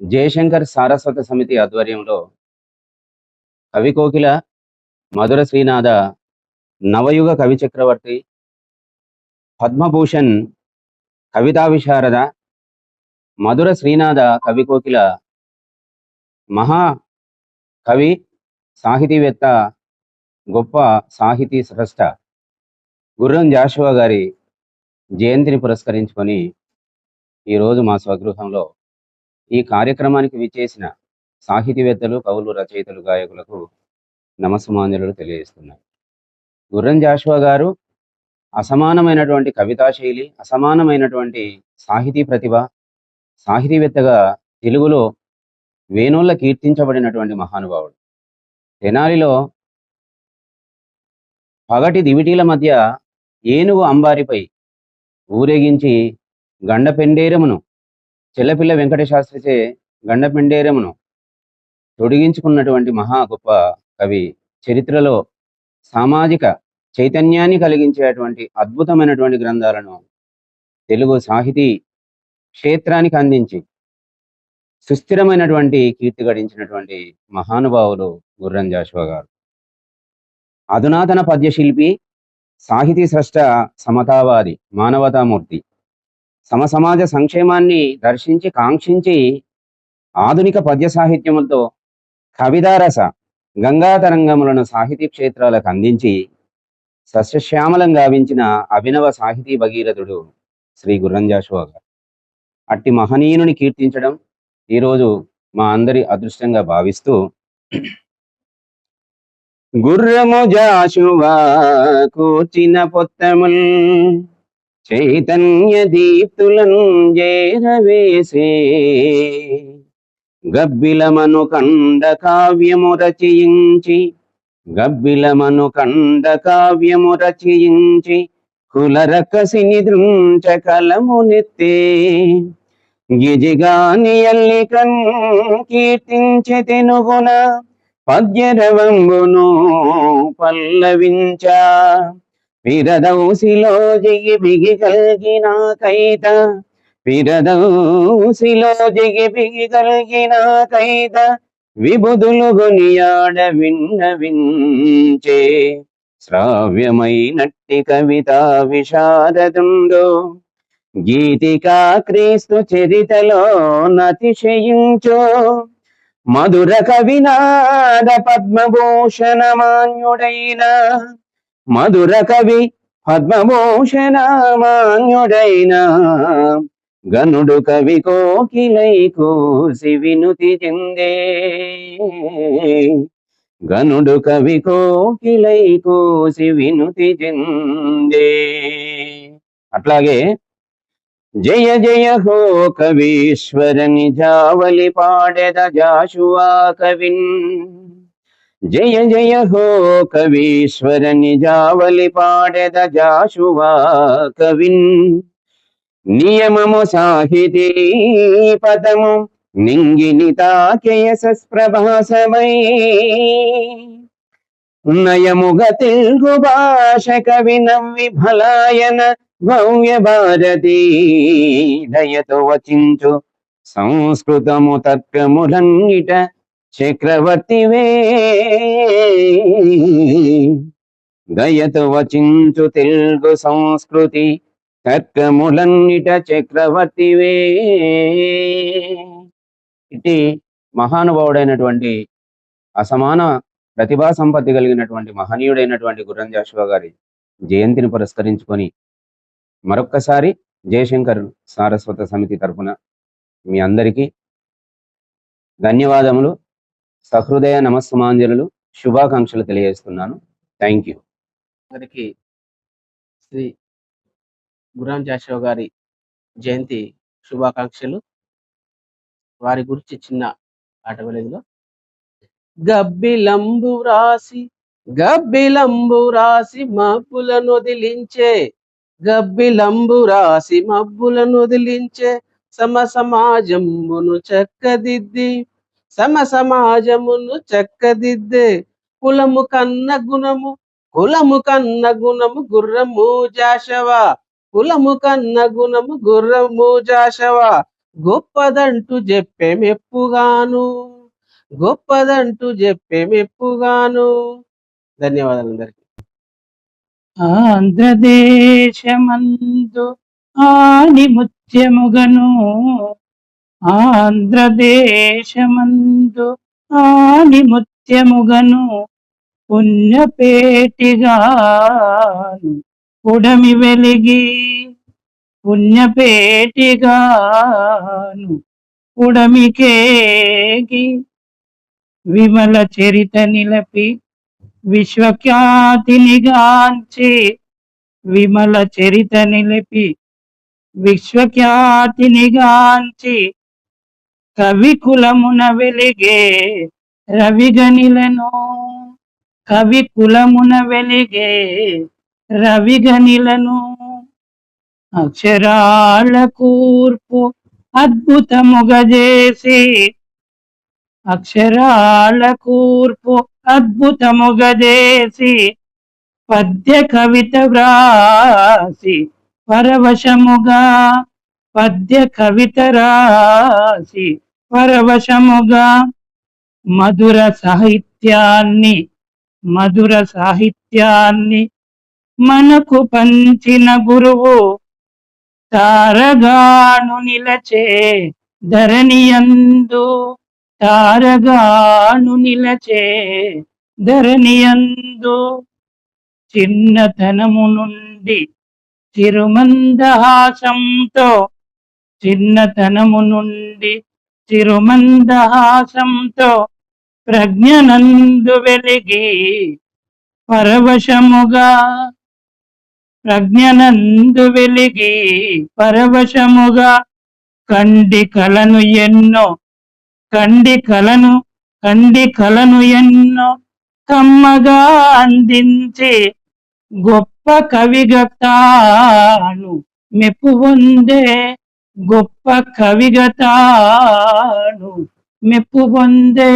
జయశంకర్ సారస్వత సమితి ఆధ్వర్యంలో కవికోకిల మధుర శ్రీనాథ నవయుగ కవి చక్రవర్తి పద్మభూషణ్ కవితా విశారద మధుర శ్రీనాథ కవికోకిల మహా కవి సాహితీవేత్త గొప్ప సాహితీ స్రష్ట గుర్రం జాషువా గారి జయంతిని పురస్కరించుకొని ఈరోజు మా స్వగృహంలో ఈ కార్యక్రమానికి విచ్చేసిన సాహితీవేత్తలు కవులు రచయితలు గాయకులకు నమస్సుమాంజలు తెలియజేస్తున్నాయి గుర్రం జాషువా గారు అసమానమైనటువంటి కవితా శైలి అసమానమైనటువంటి సాహితీ ప్రతిభ సాహితీవేత్తగా తెలుగులో వేణుళ్ళ కీర్తించబడినటువంటి మహానుభావుడు. తెనాలిలో పగటి దివిటీల మధ్య ఏనుగు అంబారిపై ఊరేగించి గండపెండేరమును చెల్లపిల్ల వెంకటశాస్త్రిచే గండపిండేరమును తొడిగించుకున్నటువంటి మహా గొప్ప కవి. చరిత్రలో సామాజిక చైతన్యాన్ని కలిగించేటువంటి అద్భుతమైనటువంటి గ్రంథాలను తెలుగు సాహితీ క్షేత్రానికి అందించి సుస్థిరమైనటువంటి కీర్తి గడించినటువంటి మహానుభావులు గుర్రం జాషువా గారు. అధునాతన పద్యశిల్పి సాహితీ స్రష్ట సమతావాది మానవతామూర్తి సమసమాజ సంక్షేమాన్ని దర్శించి కాంక్షించి ఆధునిక పద్య సాహిత్యములతో కవిదారస గంగాతరంగములను సాహితీ క్షేత్రాలకు అందించి సస్యశ్యామలం గావించిన అభినవ సాహితీ భగీరథుడు శ్రీ గుర్రంజాషువా గారు అట్టి మహనీయుని కీర్తించడం ఈరోజు మా అందరి అదృష్టంగా భావిస్తూ గుర్రము జాషువా కూర్చిన పొత్తముల్ చైతన్య దీప్తులను చేరవేసే గబ్బిలమను కండ కావ్యము రచయించి గబ్బిలమను కండ కావ్యము రచయించి కులరకసిని దృంచ కలమునెత్తే గిజిగాని ఎల్లికన్ కీర్తించె తెనుగున పద్యరవంబును పల్లవించ. పిరదౌసిలో జిగి బిగి కలిగిన కైత. పిరదౌసిలో జిగి బిగి కలిగిన కైత. విబుధులు గునియాడ విన్న వించే శ్రావ్యమైనట్టి కవిత విషాదదుందో గీతికా క్రీస్తు చరితలో నతిశయించో. మధుర కవినాద పద్మభూషణ మాన్యుడైన మధుర కవి పద్మభూషణమాన్యుడైన గనుడు కవి కోకిలై కోసి వినుతి చెందే. గనుడు కవి కోకిలై కోసి వినుతి చెందే. అట్లాగే జయ జయ హో కవీశ్వరని జావలి పాడెద జాషువా కవిన్. జయ జయ హో కవీశ్వర నిజావలి పాడెద జాశువా కవిన్. నియమము సాహితీ పదము నింగిని తాకేయ సస్ప్రభాసమై. నయముగ తెలుగు భాష కవి నవ్వి భలాయన భవ్య భారతి. దయతో వచించు సంస్కృతము తర్కములన్నిట చక్రవర్తివే. దయతో వచించు తెలుగు సంస్కృతి తర్కములన్నిట చక్రవర్తివే. ఇటు మహానుభావుడైనటువంటి అసమాన ప్రతిభా సంపత్తి కలిగినటువంటి మహనీయుడైనటువంటి గుర్రం జాషువా గారి జయంతిని పురస్కరించుకొని మరొక్కసారి జయశంకర్ సారస్వత సమితి తరపున మీ అందరికీ ధన్యవాదములు. సహృదయ నమస్సుమాంజలు శుభాకాంక్షలు తెలియజేస్తున్నాను. థ్యాంక్ యూ అందరికి శ్రీ గురాం జాషువా గారి జయంతి శుభాకాంక్షలు. వారి గురించి చిన్న ఆట వెలుగులో. గబ్బిలంబు రాసి గబ్బిలంబు రాసి మబ్బులను వదిలించే గబ్బిలంబు రాసి మబ్బులను వదిలించే సమ సమాజమును చక్కదిద్ది సమ సమాజమును చక్కదిద్దే కులము కన్న గుణము కులము కన్న గుణము గుర్రము జాషవా. కులము కన్న గుణము గుర్రము జాషవా. గొప్పదంటూ చెప్పేమెప్పుగాను గొప్పదంటూ చెప్పేమెప్పుగాను ధన్యవాదాలు అందరికి. ఆంధ్రదేశమందు ఆని ముత్యముగను ఆంధ్రదేశమందు ఆని ముత్యముగను పుణ్యపేటిగాను ఉడమి వెలిగి పుణ్యపేటిగాను ఉడమికేగి విమల చరిత నిలపి విశ్వఖ్యాతినిగాంచి విమల చరిత నిలిపి విశ్వఖ్యాతినిగాంచి కవి కులమున వెలిగే రవిగనిలను కవి కులమున వెలిగే రవిగనిలను అక్షరాల కూర్పు అద్భుతముగా చేసి అక్షరాల కూర్పు అద్భుతముగా చేసి పద్య కవిత వ్రాసి పరవశముగా పద్య కవిత రాసి పరవశముగా మధుర సాహిత్యాన్ని మధుర సాహిత్యాన్ని మనకు పంచిన గురువు తారగాను నిలచే ధరణియందు తారగాను నిలచే ధరణియందు చిన్నతనము నుండి చిరుమందహాసంతో చిన్నతనము నుండి చిరుమందహాసంతో ప్రజ్ఞనందు వెలిగి పరవశముగా ప్రజ్ఞనందు వెలిగి పరవశముగా కండి కలను ఎన్నో కండి కలను కండి కలను ఎన్నో కమ్మగా అందించి గొప్ప కవిగా తాను మెప్పు పొందే గొప్ప కవిగతాను మెప్పు పొందే.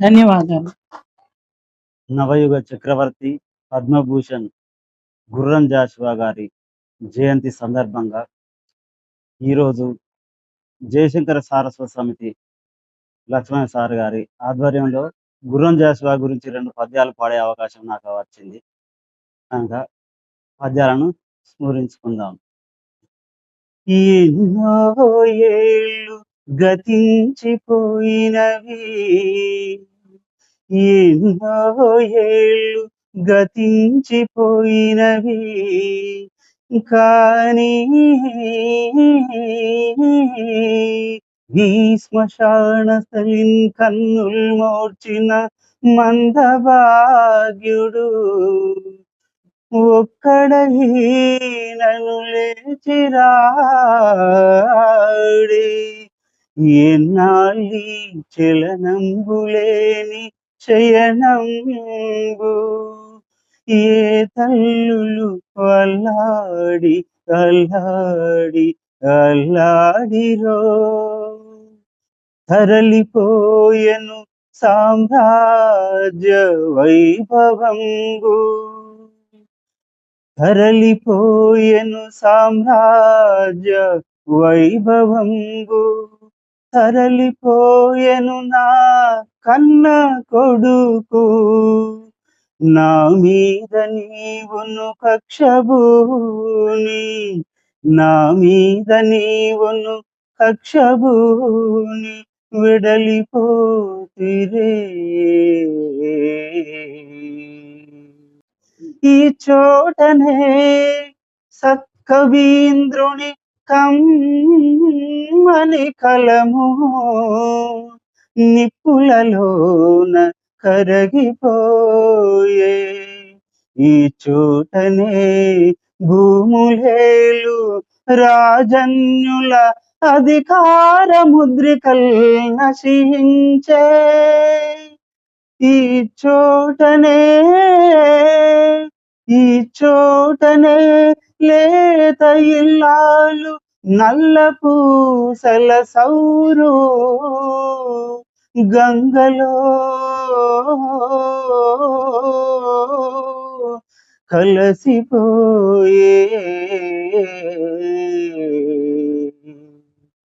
ధన్యవాదాలు. నవయుగ చక్రవర్తి పద్మభూషణ్ గుర్రం జాషువా గారి జయంతి సందర్భంగా ఈరోజు జయశంకర సారస్వత సమితి లక్ష్మణ సార్ గారి ఆధ్వర్యంలో గుర్రం జాషువా గురించి రెండు పద్యాలు పాడే అవకాశం నాకు వచ్చింది. కనుక పద్యాలను స్మరించుకుందాం. ఎన్నో ఏళ్ళు గతించిపోయినవి. ఎన్నో ఏళ్ళు గతించిపోయినవి. కానీ ఈ శ్మశాన స్థలిన్ కన్నుల్ మోర్చిన మందభాగ్యుడు. ఒక్కడై నన్ను లేచిరాడే. ఎన్నాళ్ళి చలనంబులేని శయనంబు. ఏ తల్లులు అల్లాడి అల్లాడి అల్లాడిరో. తరలిపోయను సామ్రాజ్య వైభవంగు తరలిపోయెను సామ్రాజ్య వైభవంగు. తరలిపోయెను నా కన్న కొడుకు. నా మీద నీవును కక్షభూని. నా మీద నీవును కక్షభూని విడలిపోతిరే. ఈ చో చోటనే సత్కవీంద్రుని కమ్మని కలము. నిప్పులలోన కరగిపోయే ఈ చోటనే భూములేలు రాజన్యుల అధికార ముద్రికల్ నశించే ఈ చోటనే ఈ చోటనే లేత ఇల్లాలు నల్ల పూసల సౌరు గంగలో. కలసిపోయే